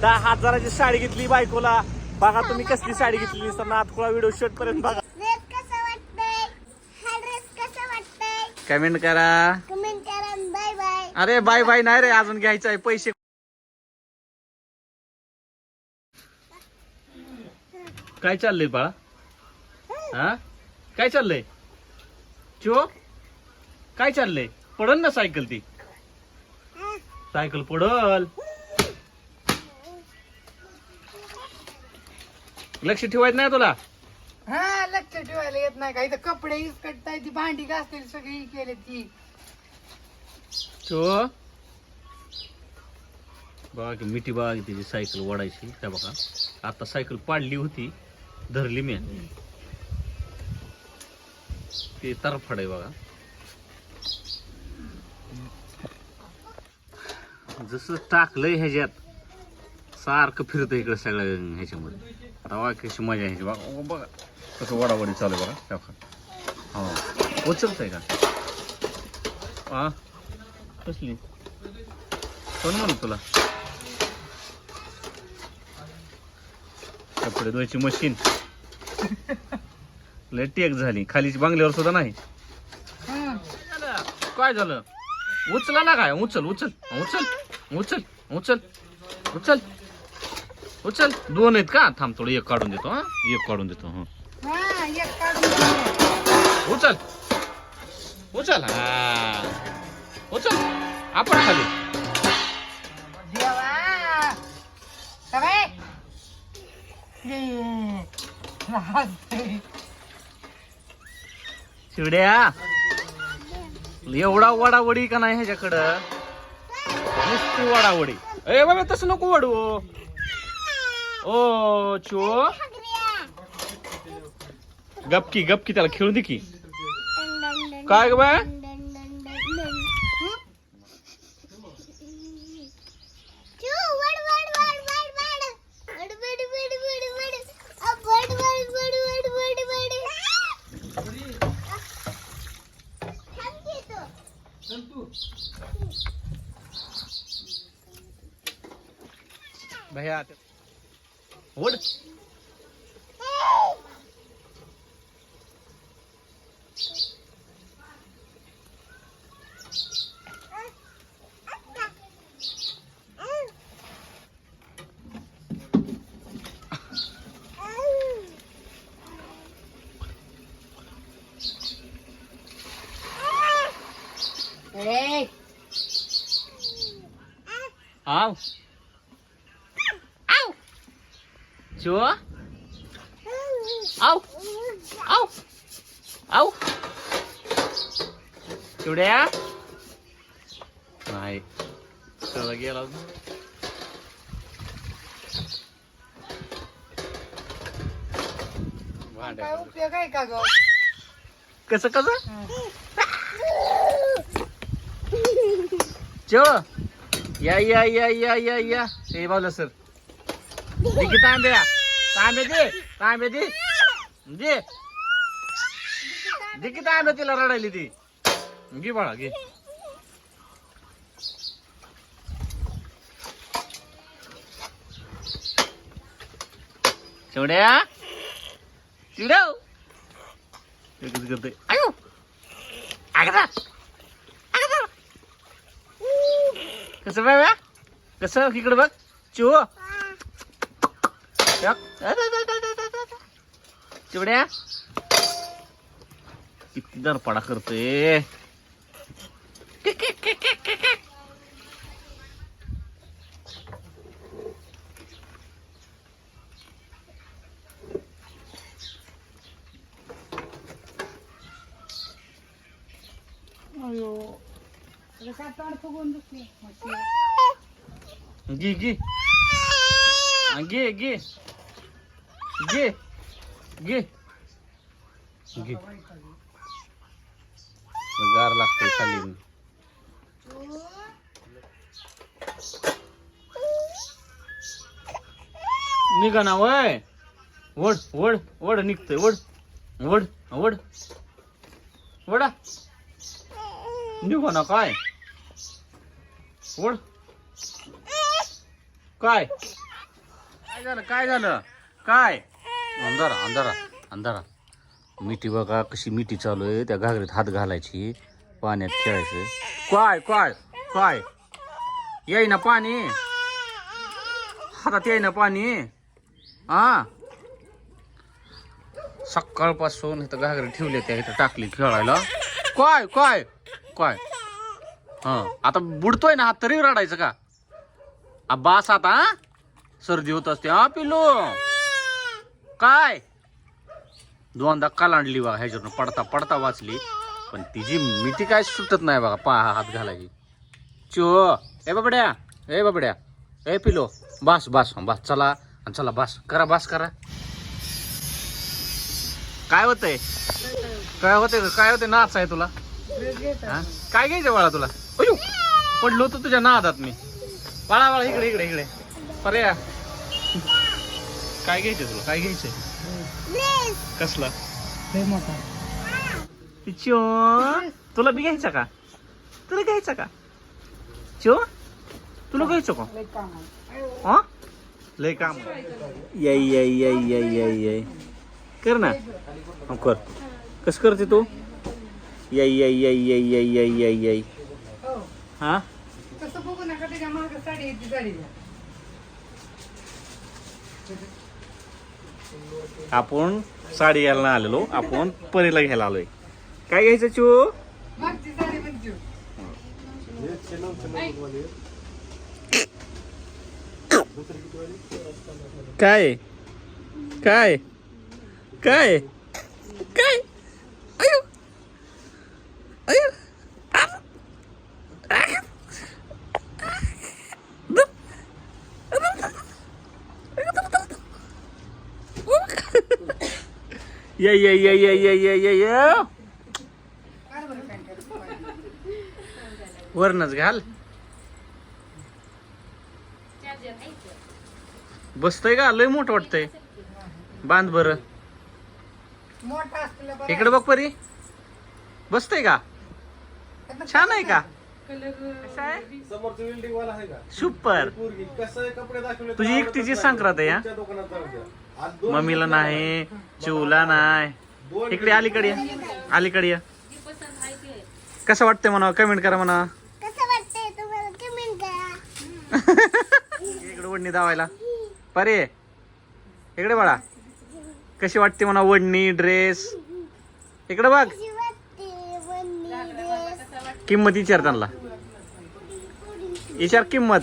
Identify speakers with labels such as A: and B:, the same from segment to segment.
A: दहा हजाराची साडी घेतली बायकोला. बघा तुम्ही कसली साडी घेतली तर नातकुळा व्हिडिओ शूट पर्यंत बघा.
B: ड्रेस कसा वाटतंय? हा ड्रेस कसा वाटतंय?
A: कमेंट करा.
B: कमेंट करा बाय बाय
A: अरे बाय बाय नाही रे अजून घ्यायचं आहे पैसे काय चाललंय बाळा? हा? काय चाललंय? चो? काय चाललंय? पडल ना सायकल ती? सायकल पडल. लक्ष ठेवायचं नाही तुला?
C: हा लक्ष ठेवायला येत नाही का? इथं कपडे इसकटताय ती भांडी घासतील सगळी केली ती.
A: बघा की मिठी बघा की त्याची सायकल ओढायची. त्या बघा आता सायकल पाडली होती धरली मी. ते तरफड आहे बघा. जसं टाकलंय ह्याच्यात सारखं फिरतं इकडे सगळ्या ह्याच्यामध्ये. आता बघा कशी मजा आहे ह्याची. बघा बघा. कसं वडावडी चालू आहे बघा. त्या बघा. हो. उचलतंय का? हा कसली? कोण म्हणत तुला? कपडे धुवायची मशीन लय टेक झाली. खालीची बांगल्यावर सुद्धा नाही.
C: हं.
A: काय झालं? उचला ना काय? उचल उचल. उचल उचल उचल. उचल. उचल दोन आहेत का? थांब थोडं एक काढून देतो हा. एक काढून देतो हा.
C: हा एक काढून दे.
A: उचल उचल हा उचल आपण खाली.
C: देवा. सगळे? ये. हसते.
A: चिवड्या एवढा वडावडी का नाही ह्याच्याकडं? नुसती वडावडी. ए बाबा तसं नको वडू. ओ चो गपकी गपकी त्याला खेळू दे की काय ग बाय भैया वड
C: ए,
A: आव चो आव आव आव चिवड्या नाही चला गेला
C: काय उपयोग आहे का ग
A: कसं कसं चो या या या या या या हे बावलं सर दे तांब्या तांबे दे तांबे दे. दे. दे की तांबे तिला रडायली ती. घे बाळा घे. चिवड्या? चिवड्या हो. करते आयो. आगदा. आगदा. कसं बाबा? कसं? इकडे बघ. चिव. चिवड्या. किती दरपडा करते
C: काय तोंड फुगून दुखली
A: घे. घे. घे. घे घे गार लागते खाली निघा ना वय. वड वड वड निघतंय वड. वड वड. वडा. निघा ना काय? वड. काय? काय झालं काय झालं? काय? अंधारा अंधारा अंधारा. मिठी बघा कशी मिठी चालू आहे. त्या घागरीत हात घालायची पाण्यात खेळायचं. काय काय काय? येई ना पाणी? हातात येई ना पाणी? हा? सकाळपासून इथं घागरी ठेवले त्या इथं टाकली खेळायला. काय काय काय? हा. आता बुडतोय ना हात तरी रडायचं का? आ, बास आता हा? सर्दी होत असते हा पिलो काय? दोनदा कालांडली बघा ह्याच्यावरनं पडता पडता वाचली. पण तिची मिठी काय सुटत नाही बघा पा हात घालायची. चो ए बाबड्या ए बाबड्या ए पिलो बास बास बास चला आणि चला बास करा बास करा. काय होतंय? काय होतंय काय होतंय? नाच आहे तुला. हा? काय घ्यायचं बाळा तुला? अयो पडलो होतो तुझ्या नादात मी. बाळा बाळा इकडे इकडे इकडे. पर्या काय घ्यायचं तुला काय घ्यायचंय कसला
C: लय मोठा
A: चो तुला बी घ्यायचा का तुला घ्यायचा का चो तुला घ्यायचं का
C: लय काम आहे
A: हा लय काम याय याय याय याय कर ना हा, कर कस करते तू याय याय याय याय याय याय याय याय
C: हो
A: हा
C: तसं बघू नका त्याच्यामागे साडी येते साडी द्या
A: आपण साडी घ्यायला आलेलो. आपण परीला घ्यायला आलोय. काय घ्यायचं चू? काय? काय? काय? काय? या या या या या या या या वरनच घाल. बसतय का? लय मोठं वाटतंय. बांध बर. इकडे बघ परी. बसतय का? छान आहे का?
C: कलर
A: कसं आहे?
D: समोरचं बिल्डिंग वाला आहे का?
A: सुपर तुझी एकटीची
D: नाही.
A: संक्रांत आहे या मम्मीला नाही चिवला नाही. इकडे अलीकडे. अलीकडे. कसं वाटतंय म्हणा? कमेंट करा म्हणा. इकडे ओढणी दावायला. परे. इकडे बाळा. कशी वाटते म्हणा? ओढणी ड्रेस इकडे बघ. किंमत विचार त्यांना. विचार किंमत.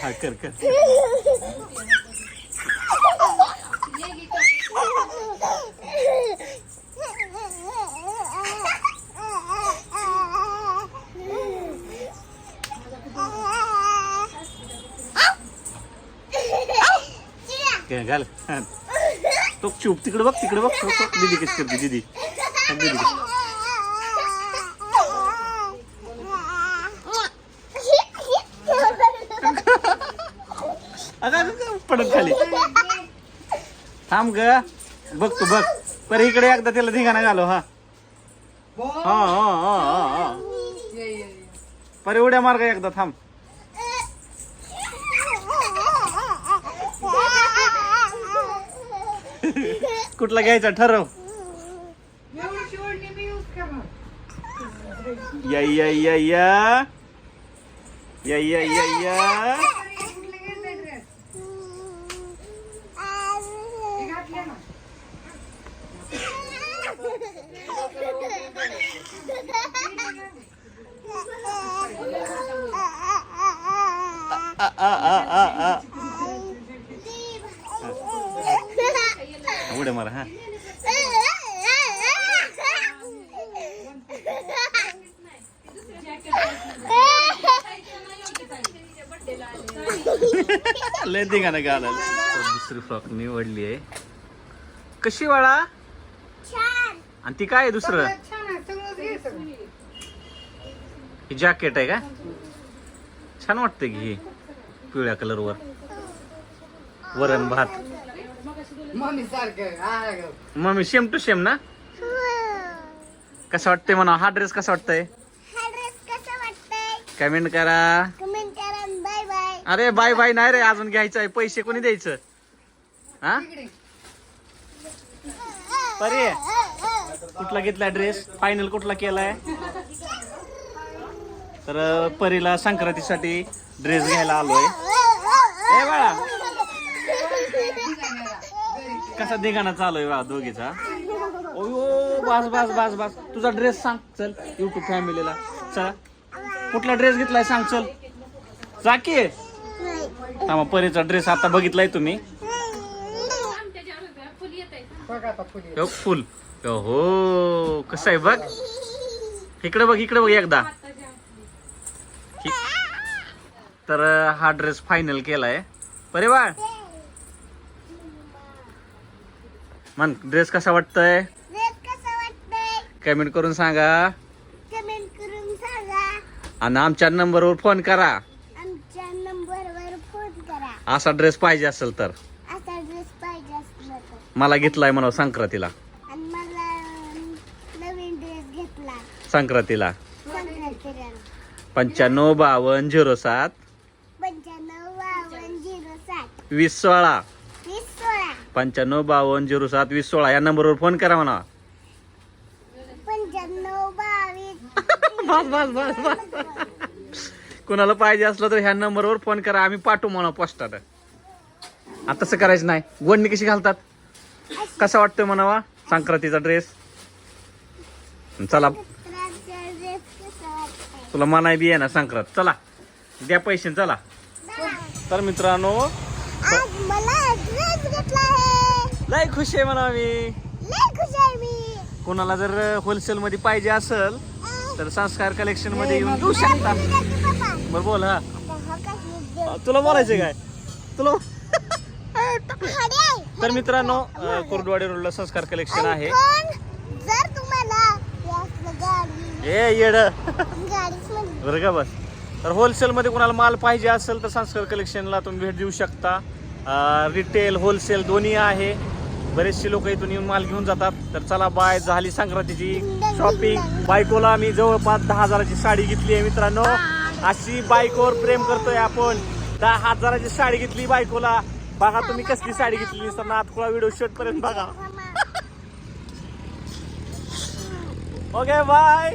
A: हा कर कर कर, घाल तो चूप तिकडे बघ तिकडे बघ दिदी कशी करते दिदी? दिदी पडत खाली. थांब ग. बघ तू बघ. पर इकडे एकदा त्याला धिंगाणा घालो हा. हा हा हा पर उड्या मार्ग एकदा थांब. कुठला घ्यायचा? ठरव. या या या. या या या या या
C: कुठलं घ्यायचंय ड्रेस हे घातले ना
A: आ, आ, आ, आ, आ. उड्या मारा हा लय धिंगाणा घालायला दुसरी फ्रॉक निवडली आहे. कशी वाळा
B: छान.
A: आणि ती काय आहे दुसरं? ही जॅकेट आहे का? छान वाटतंय की ही पिवळ्या कलरवर वरण भात.
C: मम्मी सारखं ग.
A: मम्मी सेम टू सेम ना? कसं वाटतंय म्हणा? हा ड्रेस कसा वाटतंय?
B: हा ड्रेस कसा वाटतंय?
A: कमेंट करा. अरे बाय बाय नाही रे अजून घ्यायचं आहे पैसे कोणी द्यायचं? हा? परे कुठला घेतला ड्रेस फायनल कुठला केलाय? तर परीला संक्रांतीसाठी ड्रेस घ्यायला आलोय. ए बाळा. कसा दिगाणा चालू आहे बा दोघीचा? ओ बस बस बस बस. तुझा ड्रेस सांग चल युट्यूब फॅमिलीला चला. कुठला ड्रेस घेतलाय सांग चल. जाकी थांबा परीचा ड्रेस आता बघितलाय तुम्ही.
C: फुली
A: हो फुल. हो कसं आहे बघ. इकडे बघ इकडे बघ एकदा. तर हा ड्रेस फायनल केलाय. परे बाळ. मन ड्रेस कसा वाटतंय?
B: ड्रेस कसा वाटतंय?
A: कमेंट करून सांगा.
B: कमेंट करून सांगा.
A: आणि आमच्या नंबरवर फोन करा
B: आमच्या नंबरवर फोन करा
A: असा ड्रेस पाहिजे असेल तर.
B: असा ड्रेस पाहिजे असला तर.
A: मला घेतलाय म्हणा संक्रांतीला.
B: आणि मला नवीन ड्रेस घेतला.
A: संक्रांतीला.
B: संक्रांतीला.
A: पंच्याण्णव बावन्न झिरो सात.
B: पंच्याण्णव बावन्न झिरो सात.
A: वीस सोळा.
B: वीस सोळा.
A: पंच्याण्णव बावन्न झिरो सात वीस सोळा. या नंबरवर फोन करा म्हणा.
B: पंच्याण्णव बावीस.
A: बस बस बस बस. कुणाला पाहिजे असलं तर ह्या नंबरवर फोन करा. आम्ही पाठवू म्हणा पोस्टात. आता तसं करायचं नाही. गोडणी कशी घालतात? कसा वाटतोय म्हणावा? संक्रांतीचा ड्रेस चला. तुला मनाय बी आहे ना संक्रांत. चला. द्या पैसे चला. तर मित्रांनो लय खुश आहे म्हणा मी. कोणाला जर होलसेल मध्ये पाहिजे असेल तर संस्कार कलेक्शनमध्ये येऊन घेऊ शकता. बरं बोल हा. तुला बोलायचं काय? तुला तर मित्रांनो कुर्डवाडी रोडला संस्कार कलेक्शन आहे.
B: जर तुम्हाला
A: ए येड. बरं का बस. तर होलसेलमध्ये कोणाला माल पाहिजे असेल तर संस्कार कलेक्शनला तुम्ही भेट देऊ शकता. रिटेल होलसेल दोन्ही आहे. बरेचसे लोक इथून येऊन माल घेऊन जातात. तर चला बाय झाली संक्रांतीची शॉपिंग बायकोला मी जवळपास दहा हजाराची साडी घेतली आहे मित्रांनो. अशी बायकोवर प्रेम करतोय आपण. दहा हजाराची साडी घेतली बायकोला. बघा तुम्ही कसली साडी घेतली तर नातकुळा व्हिडिओ शूट पर्यंत बघा. Okay bye